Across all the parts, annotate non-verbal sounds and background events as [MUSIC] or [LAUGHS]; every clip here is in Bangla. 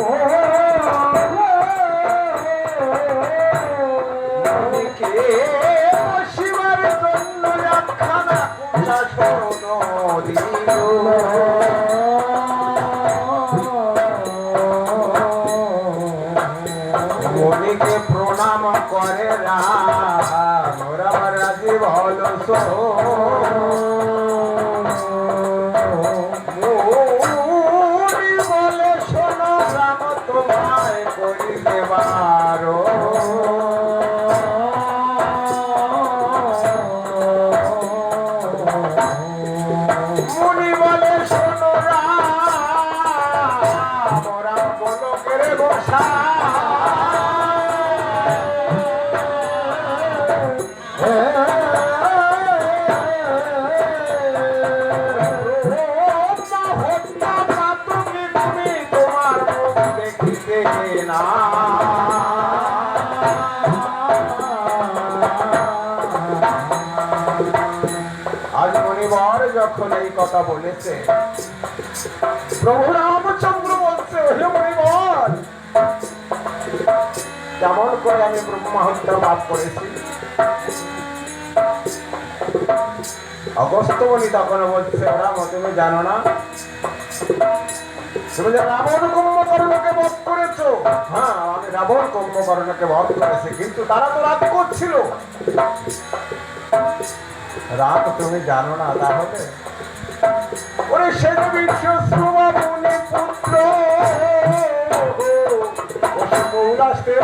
Oh, [LAUGHS] কথা বলেছে। প্রভু রামচন্দ্র বলছে কেমন করে আমি মাহত্র লাভ করেছি অগস্ত বলি তখন বলছে রাম তুমি জানো না? তুমি যে রাবণ কুম্ভকর্ণকে বধ করেছ? হ্যাঁ আমি রাবণ কুম্ভকর্ণকে বধ করেছি, কিন্তু তারা তো রাত করছিল। রাত তুমি জানো না তাহলে? ওরে সে বিশ্বশ্রমা মুনি পুত্র। ও সে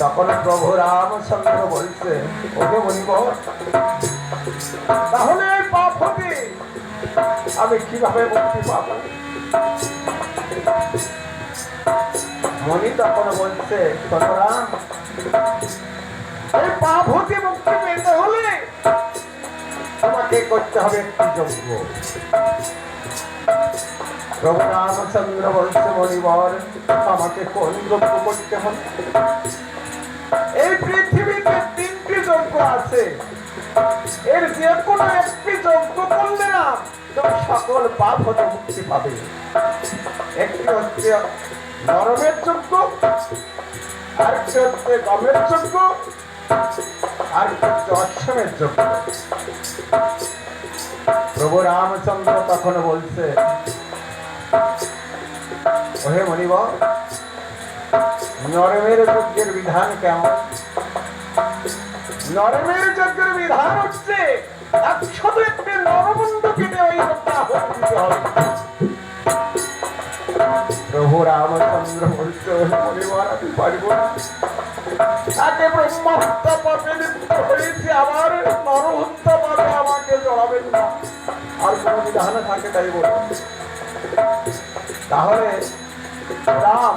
তখন প্রভু রামচন্দ্র বলছে, ওকে বলিব, তাহলে পাপ আমি কীভাবে মুক্তি পাবো? মনি তখন বলছে ততরাম এই পাপ হতে মুক্তি পেতে হলে তোমাকে করতে হবে একটি যজ্ঞ। প্রভু রামচন্দ্র বলছে, মণিবর, আমাকে কোন যজ্ঞ করতে হবে? এই পৃথিবীতে তিনটি যজ্ঞ আছে। এর যে কোনো একটি যজ্ঞ করলে না সকল পাপ হতে মুক্তি পাবে। একটি হচ্ছে নরমের যজ্ঞ আরেকটি হচ্ছে গমের যজ্ঞ আরেকটি হচ্ছে অশ্বমের যজ্ঞ প্রভু রামচন্দ্র তখন বলছে, ওহে মনিব নরমের যজ্ঞের বিধান কেমন? নরমের যজ্ঞের বিধান হচ্ছে একশত একটি নরমুণ্ড কেটে ওই প্রভু রামচন্দ্র ওহে মনিবর আমি পারব না। তাকে ব্রহ্ম হত্যা পাপে লিপ্ত হয়েছে আমার নর হত্যা পাপে আমাকে জড়াবেন না। আর কোনো বিধান থাকে তাই বলুন। তাহলে রাম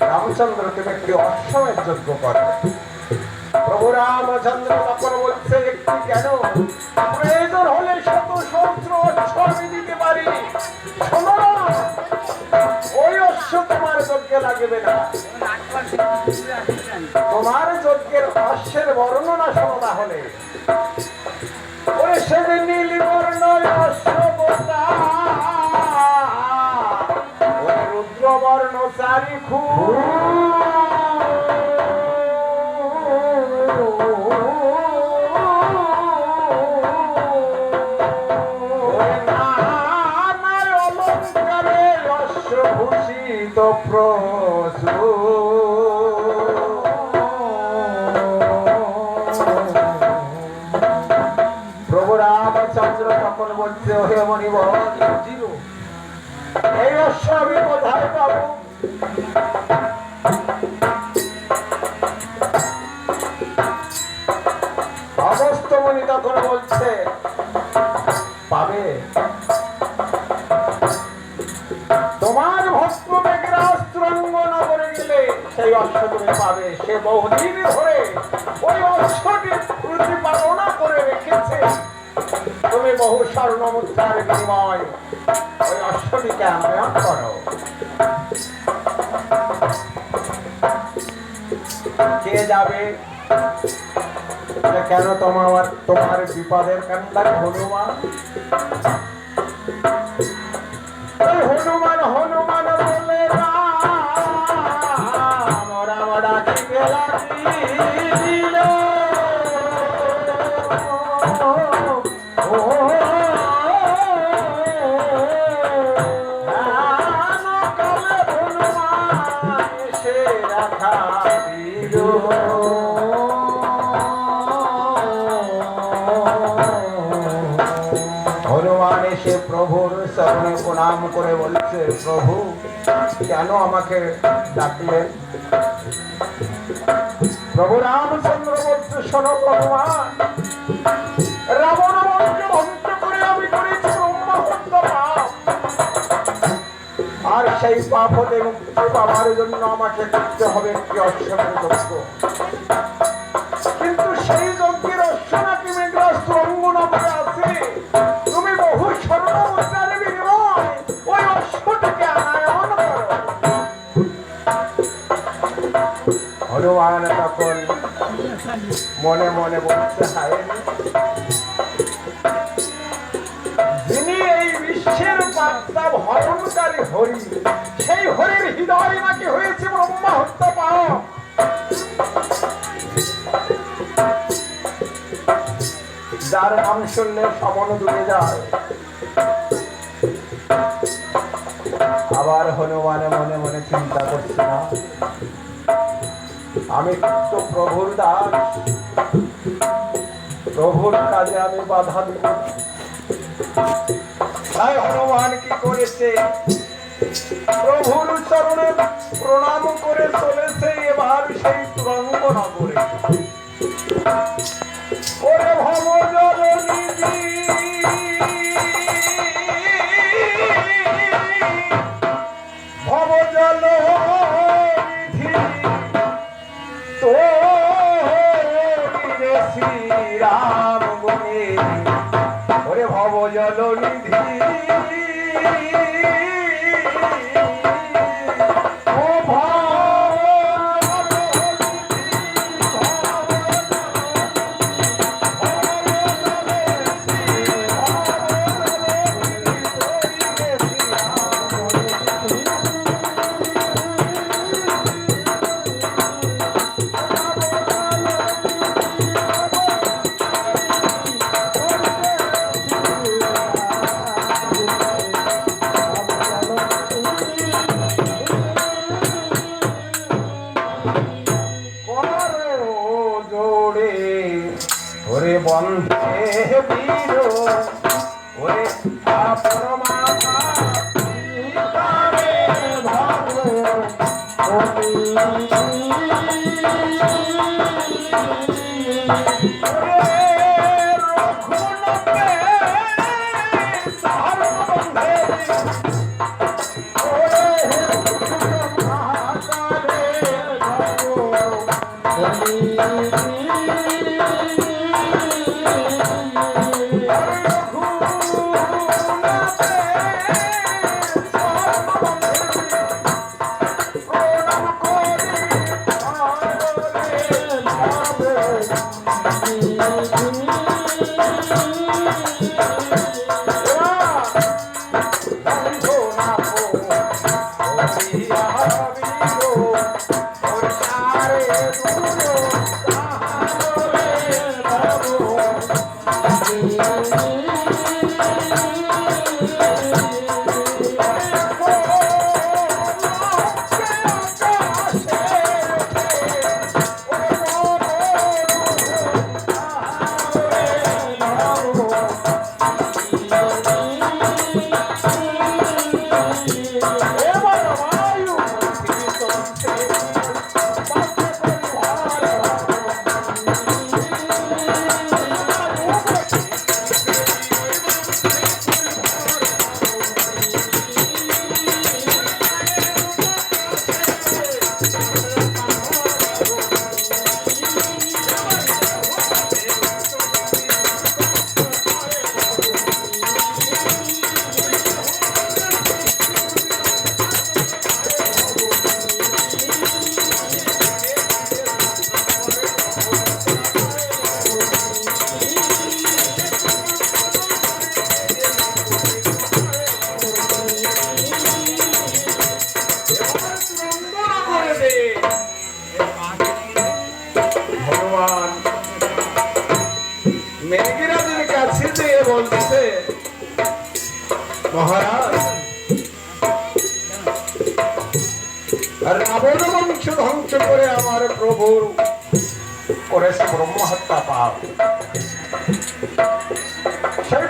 রামচন্দ্র তুমি একটি অশ্বমের যোগ্য করো। প্রভু রামচন্দ্র তখন বলছে, একটি কেন? প্রয়োজন হলে শত সহস্র অশ্ব দিতে পারি। ওই অশ্ব তোমার যজ্ঞে লাগবে না। তোমার যজ্ঞের অশ্বের বর্ণনা শোনো তাহলে। ওরে সেদিন নীল বর্ণ অশ্বতা ওরে বর্ণ চারি তুমি পাবে সে বহুদিন ধরে ওই প্রতিপালনা করে রেখেছে। তুমি বহু স্বর্ণ মুদ্রার বিনিময়, ওই আনয়ন করো। কে যাবে? কেন তোমার তোমার বিপদের কান্ডার হনুমান? হনুমান হনুমান। করে বলছে, প্রভু, কেন আমাকে ডাকলেন প্রভু রামচন্দ্র বলছে, শোনো ভগবান আর সেই পাপ হতে মুক্তি পাবার জন্য আমাকে করতে হবে একটি অশ্বমের হনুমান তখন মনে মনে বলতে হায়, যিনি এই বিশ্বের বার্তা হরণকারী হরি, সেই হরির হৃদয় নাকি হয়েছে ব্রহ্মা হত্যা যার নাম শুনলে সমন দূরে যায়। আবার হনুমানে মনে মনে চিন্তা করছি না। আমি তো প্রভুর দাস। প্রভুর কাজে আমি বাধা দিব তাই হনুমান কি করেছে? প্রভুর চরণে প্রণাম করে চলেছে এবার সেই নগরে ওরে ভব জননী শ্রীরাম Yeah. সেই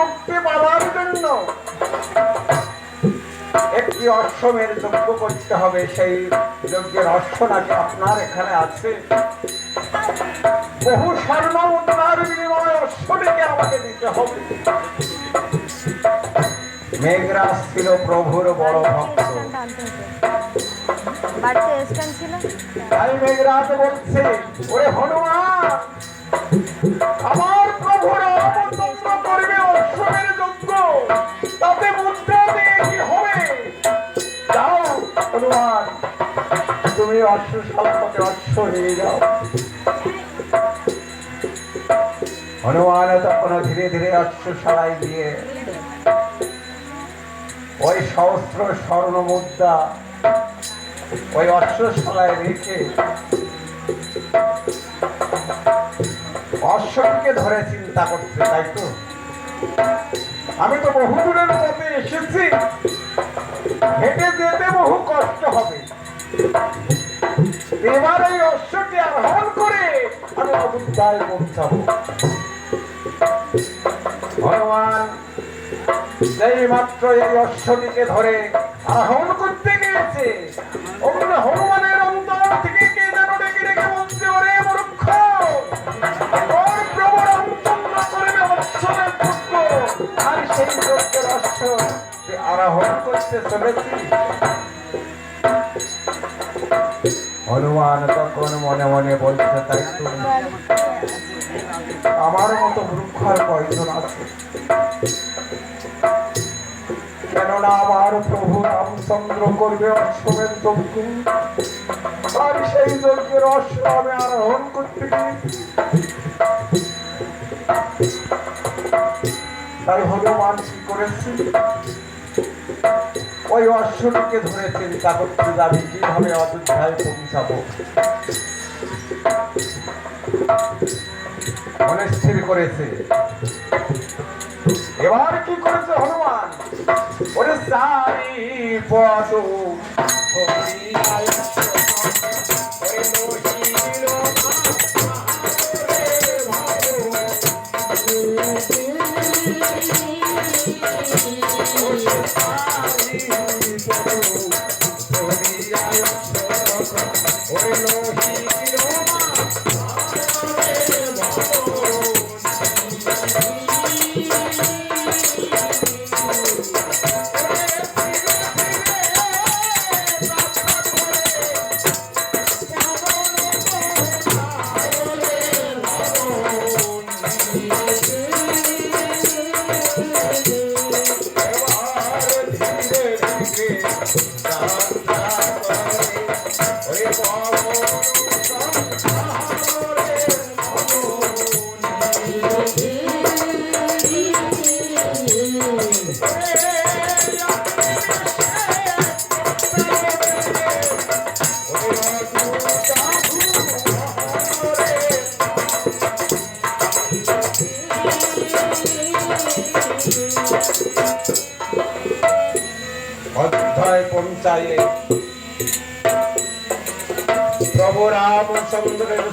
মুক্তি পাওয়ার জন্য একটি অশ্বমের যজ্ঞ করতে হবে। সেই যজ্ঞের অশ্ব নাকি আপনার এখানে আছে। বহু স্বর্ণ মুদ্রার বিনিময়ে অশ্বটিকে আমাকে দিতে হবে। মেঘরাজ ছিল প্রভুর বড় ভক্ত। তাই মেঘরাজ বলছে ওরে হনুমান অশ্বশালা থেকে অশ্ব নিয়ে যাও হনুমান তখন ধীরে ধীরে অশ্বশালায় গিয়ে ওই সহস্র স্বর্ণ মুদ্রা ওই অশ্বশালায় রেখে অশ্বকে ধরে চিন্তা করছে, তাই তো? আমি তো বহু দূরের পথে এসেছি। হেঁটে যেতে বহু কষ্ট হবে। এবার এই করে ভগবান সেই মাত্র এই অশ্বটিকে ধরে আহ্বান করতে গিয়েছে। প্রভু রামচন্দ্র করবে আর সেই যজ্ঞের অশ্ব আমি আরোহণ করতে তাই হনুমান কি করেছি ওই অশ্বটিকে ধরে চিন্তা করতে যাবে কীভাবে অযোধ্যায় পৌঁছাবো? মনে স্থির করেছে। এবার কি করেছে হনুমান for あっ。